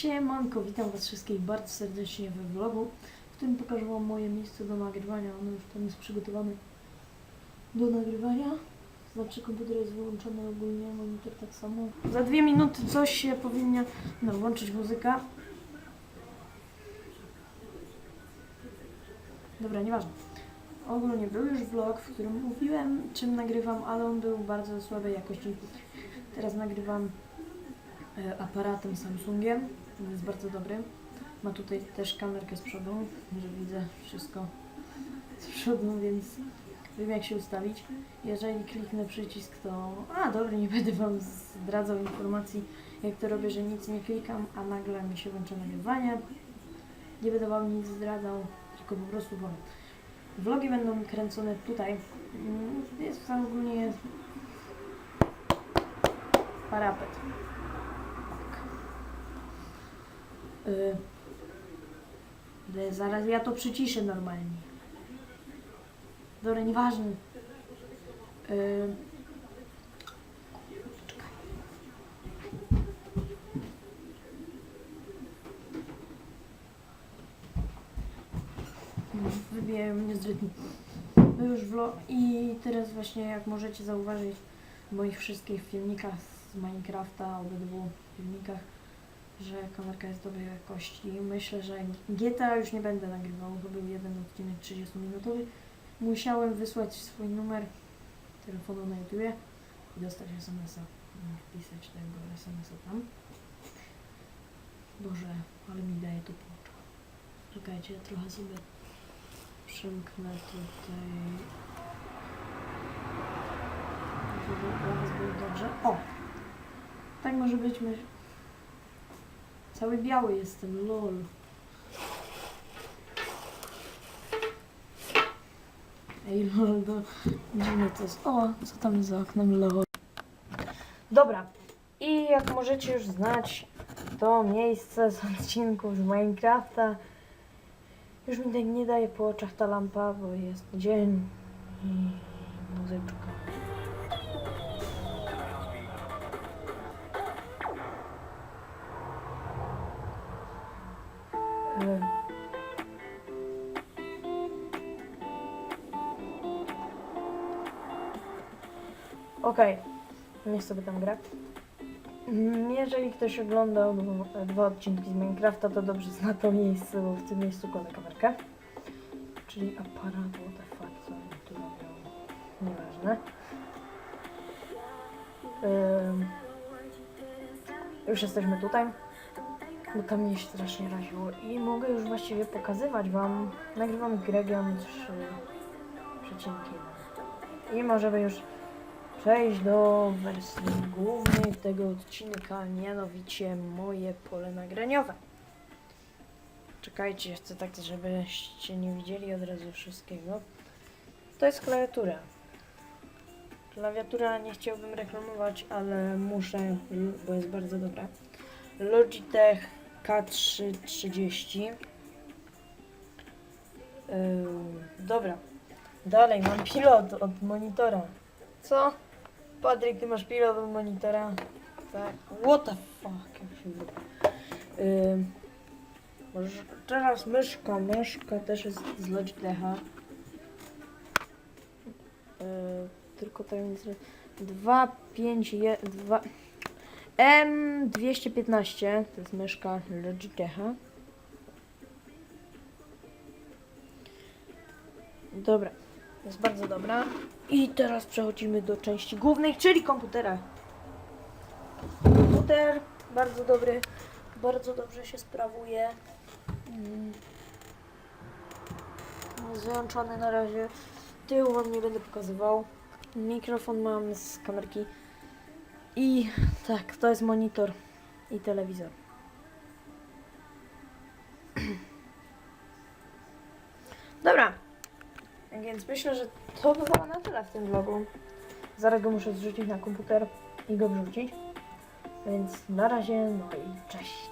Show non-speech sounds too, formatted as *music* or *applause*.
Siemanko, witam was wszystkich bardzo serdecznie we vlogu, w którym pokażę wam moje miejsce do nagrywania. Ono już tam jest przygotowane do nagrywania. Znaczy komputer jest wyłączony ogólnie, monitor tak samo. Za dwie minuty coś się powinna no, włączyć muzyka. Dobra, nieważne. Ogólnie był już vlog, w którym mówiłem czym nagrywam, ale on był bardzo słabej jakości. Teraz nagrywam e, aparatem Samsungiem. Jest bardzo dobry. Ma tutaj też kamerkę z przodu, że widzę wszystko z przodu, więc wiem jak się ustawić. Jeżeli kliknę przycisk, to... A, dobra, nie będę Wam zdradzał informacji, jak to robię, że nic nie klikam, a nagle mi się włącza nagrywanie. Nie będę Wam nic zdradzał, tylko po prostu powiem. Vlogi będą kręcone tutaj. Mm, Jest tam ogólnie parapet. Y, ale zaraz ja to przyciszę normalnie. Dobra, nieważne. Y. Mm, Wybijają mnie z rytmu. No już vlog i teraz właśnie jak możecie zauważyć w moich wszystkich filmikach z Minecrafta, obydwu filmikach, że kamerka jest dobrej jakości. Myślę, że GTA już nie będę nagrywał, bo był jeden odcinek 30-minutowy. Musiałem wysłać swój numer telefonu na YouTube i dostać SMS-a. Wpisać tego SMS-a tam. Boże, ale mi daje to oczach. Czekajcie, ja trochę sobie przymknę tutaj. Żeby było dobrze. O! Tak może być, myśl. Cały biały jestem, lol. Ej, lol, to dziwne to jest. O, co tam za oknem, lol. Dobra. I jak możecie już znać, to miejsce z odcinków z Minecrafta. Już mi tak nie daje po oczach ta lampa, bo jest dzień i muzyczka. E. Okej, niech sobie tam gra. Mm, Jeżeli ktoś oglądał dwa- dwa odcinki z Minecrafta, to dobrze zna to miejsce, bo w tym miejscu kładę kamerkę. Czyli aparat, what the fuck, co oni tu robią? Nieważne. Ym, już jesteśmy tutaj, bo tam mnie strasznie raziło i mogę już właściwie pokazywać Wam. Nagrywam Gregion 3 przecinki. I możemy już przejść do wersji głównej tego odcinka, mianowicie moje pole nagraniowe. Czekajcie, chcę tak, żebyście nie widzieli od razu wszystkiego. To jest klawiatura. Klawiatura nie chciałbym reklamować, ale muszę, bo jest bardzo dobra. Logitech K330. Yy, dobra. Dalej, mam pilot od monitora. Co? Patryk, ty masz pilot od monitora? Tak. What the fuck? Yy, może teraz myszka. Myszka też jest z Logitecha. Yy, tylko nic. 2, 5, 2. M215 to jest myszka Logitecha. Dobra, jest bardzo dobra. I teraz przechodzimy do części głównej, czyli komputera. Komputer bardzo dobry, bardzo dobrze się sprawuje. Mm. Złączony na razie. Tyłu wam nie będę pokazywał. Mikrofon mam z kamerki. I tak, to jest monitor i telewizor. *clears throat* Dobra, więc myślę, że to by było na tyle w tym vlogu. Zaraz go muszę zrzucić na komputer i go wrzucić. Więc na razie, no i cześć.